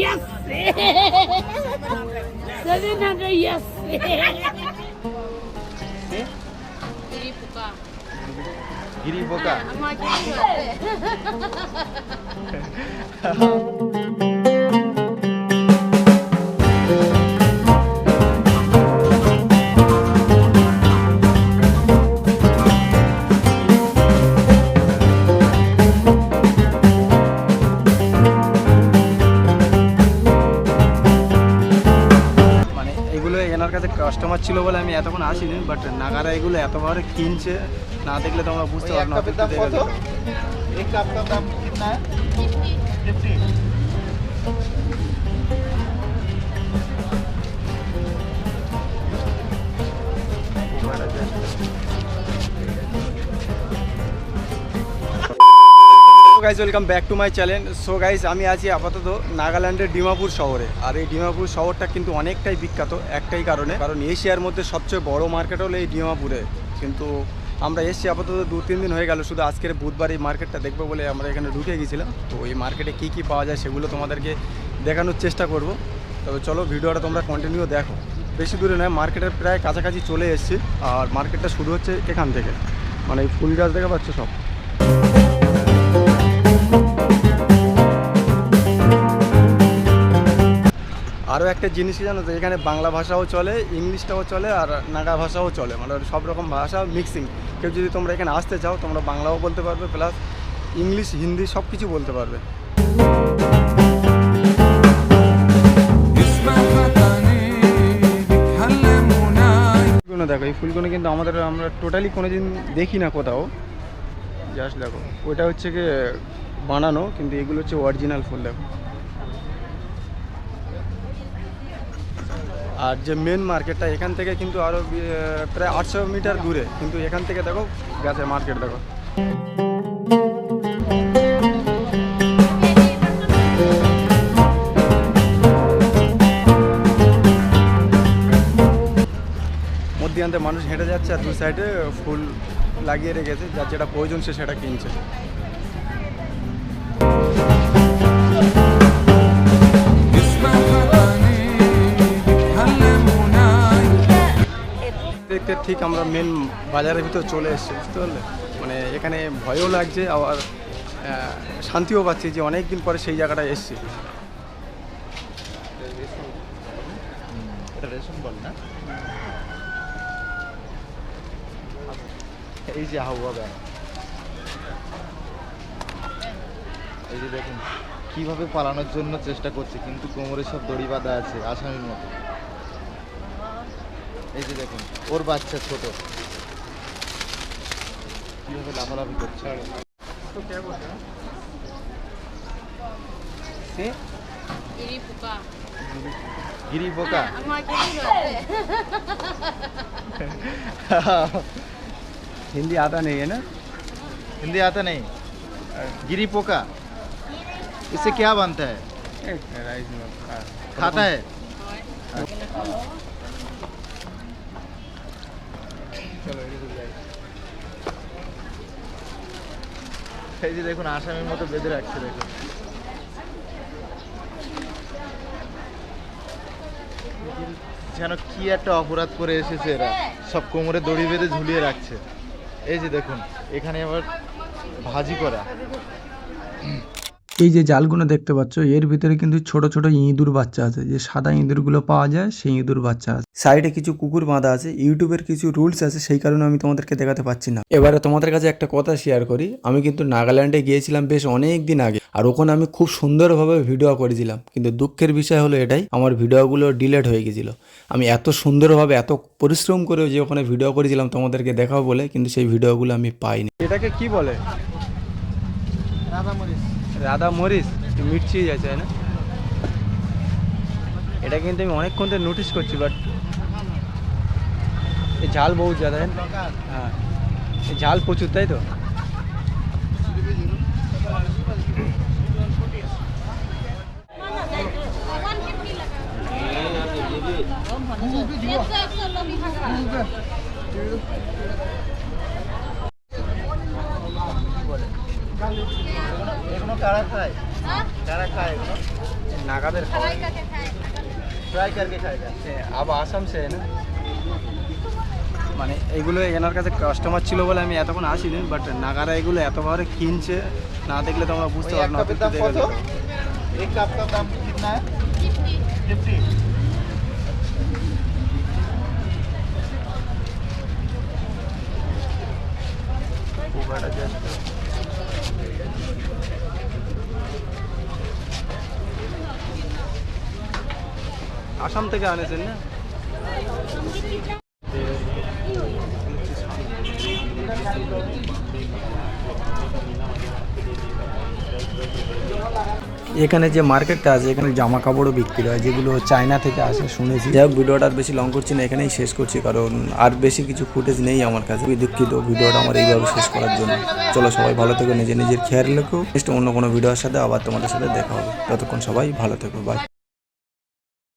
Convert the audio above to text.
yes. 700 yes. Giri puka. Giri puka. এনার কাছে customer ছিল বলে আমি এতক্ষণ আসিনি বাট নাগারা এগুলো এতভাবে কিনছে না দেখলে তোমরা বুঝতে পারো না এক দাম guys welcome back to my channel so guys আমি আছি আপাতত নাগাল্যান্ডের ডিমাপুর শহরে। আর এই ডিমাপুর শহরটা কিন্তু অনেকটাই বিখ্যাত একটাই কারণে। কারণ এশিয়ার মধ্যে সবচেয়ে বড় মার্কেট হলো এই ডিমাপুরে। কিন্তু আমরা এসছি আপাতত দু তিন দিন হয়ে গেল, শুধু আজকের বুধবার এই মার্কেটটা দেখব বলে আমরা এখানে ঢুকে গেছিলাম। তো এই মার্কেটে কী কী পাওয়া যায় সেগুলো তোমাদেরকে দেখানোর চেষ্টা করব। তবে চলো ভিডিওটা তোমরা কন্টিনিউ দেখো। বেশি দূরে নয় মার্কেটের প্রায় কাছাকাছি চলে এসেছি। আর মার্কেটটা শুরু হচ্ছে এখান থেকে। মানে এই ফুল গাছ দেখা পাচ্ছ সব? আরও একটা জিনিস কি জানো তো, এখানে বাংলা ভাষাও চলে, ইংলিশটাও চলে, আর নাগা ভাষাও চলে। মানে সব রকম ভাষা মিক্সিং কেউ যদি তোমরা এখানে আসতে চাও, তোমরা বাংলাও বলতে পারবে প্লাস ইংলিশ, হিন্দি সব কিছু বলতে পারবে। দেখো, এই ফুলগুলো কিন্তু আমাদের, আমরা টোটালি কোনো দিন দেখি না কোথাও। জাস্ট দেখো ওটা হচ্ছে কি বানানো, কিন্তু এগুলো হচ্ছে অরিজিনাল ফুল দেখো। আর যে মেন মার্কেটটা এখান থেকে কিন্তু আরও প্রায় আটশো মিটার দূরে। কিন্তু এখান থেকে দেখো গাছের মার্কেট দেখো। মধ্যখানতে মানুষ হেঁটে যাচ্ছে আর দু সাইডে ফুল লাগিয়ে রেখেছে, যার যেটা প্রয়োজন সে সেটা কিনছে। ঠিক আমরা মেন বাজারের ভিতর চলে এসেছি, বুঝতে পারলে? মানে এখানে ভয়ও লাগছে, আবার শান্তিও পাচ্ছি যে অনেক দিন পরে সেই জায়গাটায় এসেছি। এই যে এই যে দেখুন, কীভাবে পালানোর জন্য চেষ্টা করছে, কিন্তু কোমরে সব দড়ি বাঁধা আছে, আসামির মতো। এই যে দেখুন ওর বাচ্চা ছোট কিভাবে লাফালাফি করছে সে গিরি পোকা হিন্দি আতা নেই না हिंदी आता नहीं गिरी पोका इससे क्या बनता है खाता है এই যে দেখুন, আসামির মতো বেঁধে রাখছে, দেখুন। যেন কি একটা অপরাধ করে এসেছে এরা। সব কোমরে দড়ি বেঁধে ঝুলিয়ে রাখছে। এই যে দেখুন, এখানে আবার ভাজি করা। এই যে জালগুলো দেখতে পাচ্ছ এর ভিতরে কিন্তু ছোট ছোট ইঁদুর বাচ্চা আছে। যে সাদা ইঁদুরগুলো পাওয়া যায় সেই ইঁদুর বাচ্চা আছে। সাইডে কিছু কুকুর বাঁধা আছে ইউটিউবের কিছু রুলস আছে সেই কারণে আমি তোমাদেরকে দেখাতে পাচ্ছি না। এবারে তোমাদের কাছে একটা কথা শেয়ার করি। আমি কিন্তু নাগাল্যান্ডে গিয়েছিলাম বেশ অনেক দিন আগে আর ওখানে আমি খুব সুন্দরভাবে ভিডিও করেছিলাম। কিন্তু দুঃখের বিষয় হলো এটাই আমার ভিডিওগুলো ডিলেট হয়ে গেছিল। আমি এত সুন্দরভাবে এত পরিশ্রম করে যে ওখানে ভিডিও করেছিলাম তোমাদেরকে দেখাও বলে কিন্তু সেই ভিডিওগুলো আমি পাইনি। এটাকে কি বলে? রাধা মরিচ মরিচ মির্চি আছে না? এটা কিন্তু আমি অনেকক্ষণ ধরে নোটিস করছি বাট এই ঝাল বহুত জ্যাদা হ্যাঁ। এই ঝাল প্রচুর, তাই তো? কারা খায়? কারা खाए नागादर खाए ট্রাই করকে খায়? আবার আসাম সে না? মানে এগুলো এনার কাছে কাস্টমার ছিল বলে আমি এতক্ষণ আসিনি বাট নাগারা এগুলো এতবারে কিনছে না দেখলে তোমরা বুঝতে পারো না এক কাপের দাম কত? এক কাপ দাম কিতনা? 50 50 আসাম থেকে আনেছেন না? এখানে যে মার্কেটটা আছে, এখানে জামা কাপড়ও বিক্রি হয়, যেগুলো চায়না থেকে আসে, শুনেছি। যাই হোক, ভিডিওটা আর বেশি লং করছি না, এখানেই শেষ করছি, কারণ আর বেশি কিছু ফুটেজ নেই আমার কাছে। দুঃখিত ভিডিওটা আমার এইভাবে শেষ করার জন্য। চলো সবাই ভালো থেকো নিজে নিজের খেয়াল রেখো। নেক্সট অন্য কোনো ভিডিওর সাথে আবার তোমাদের সাথে দেখা হবে। ততক্ষণ সবাই ভালো থেকো বাই